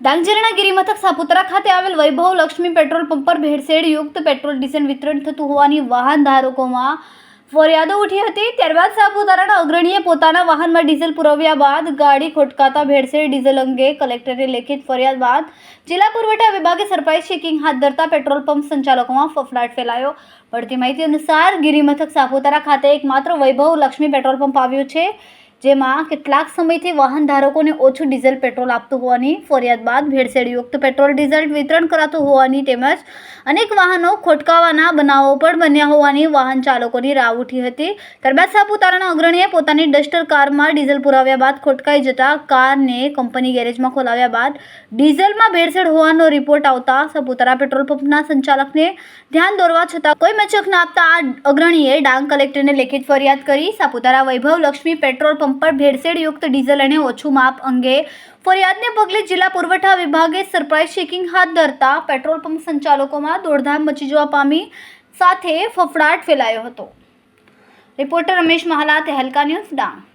ડાંગ જિલ્લાના ગિરિમથક સાપુતારા ખાતે આવેલ વૈભવ લક્ષ્મી પેટ્રોલ પંપ પર ભેળસેળ યુક્ત પેટ્રોલ ડીઝલ વિતરણ થતું હોવાની વાહન ધારકોમાં ફરિયાદો ઉઠી હતી. ત્યારબાદ સાપુતારાના અગ્રણીએ પોતાના વાહનમાં ડીઝલ પુરવ્યા બાદ ગાડી ખોટકાતા ભેળસેળ ડીઝલ અંગે કલેક્ટરે લેખિત ફરિયાદ બાદ જિલ્લા પુરવઠા વિભાગે સરપ્રાઇઝ ચેકિંગ હાથ ધરતા પેટ્રોલ પંપ સંચાલકોમાં ફફડાટ ફેલાયો. મળતી માહિતી અનુસાર ગિરિમથક સાપુતારા ખાતે એકમાત્ર વૈભવ લક્ષ્મી પેટ્રોલ પંપ આવ્યું છે. જેમાં કેટલાક સમયથી વાહન ધારકોને ઓછું ડીઝલ પેટ્રોલ આપતું હોવાની ફરિયાદ બાદ ભેળસેળયુક્ત પેટ્રોલ, ડીઝલ વિતરણ કરાતું હોવાની તેમજ અનેક વાહનો ખોટકાવાના બનાવો પણ બન્યા હોવાની વાહન ચાલકોની રાવ ઉઠી હતી. ત્યારબાદ સાપુતારાના અગ્રણીએ પોતાની ડસ્ટર કારમાં ડીઝલ પુરાવ્યા બાદ ખોટકાઈ જતા કારને કંપની ગેરેજમાં ખોલાવ્યા બાદ ડીઝલમાં ભેળસેળ હોવાનો રિપોર્ટ આવતા સાપુતારા પેટ્રોલ પંપના સંચાલકને ધ્યાન દોરવા છતાં કોઈ મચક ના આપતા આ અગ્રણીએ ડાંગ કલેક્ટરને લેખિત ફરિયાદ કરી સાપુતારા વૈભવ લક્ષ્મી પેટ્રોલ પંપ પર ભેળસેળયુક્ત ડીઝલ અને ઓછું માપ અંગે ફરિયાદને પગલે જિલ્લા પુરવઠા વિભાગે સરપ્રાઇઝ ચેકિંગ હાથ ધરતા પેટ્રોલ પંપ સંચાલકોમાં દોડધામ મચી જવા પામી સાથે ફફડાટ ફેલાયો હતો. Reporter Ramesh Mahala Tehelka news Dang.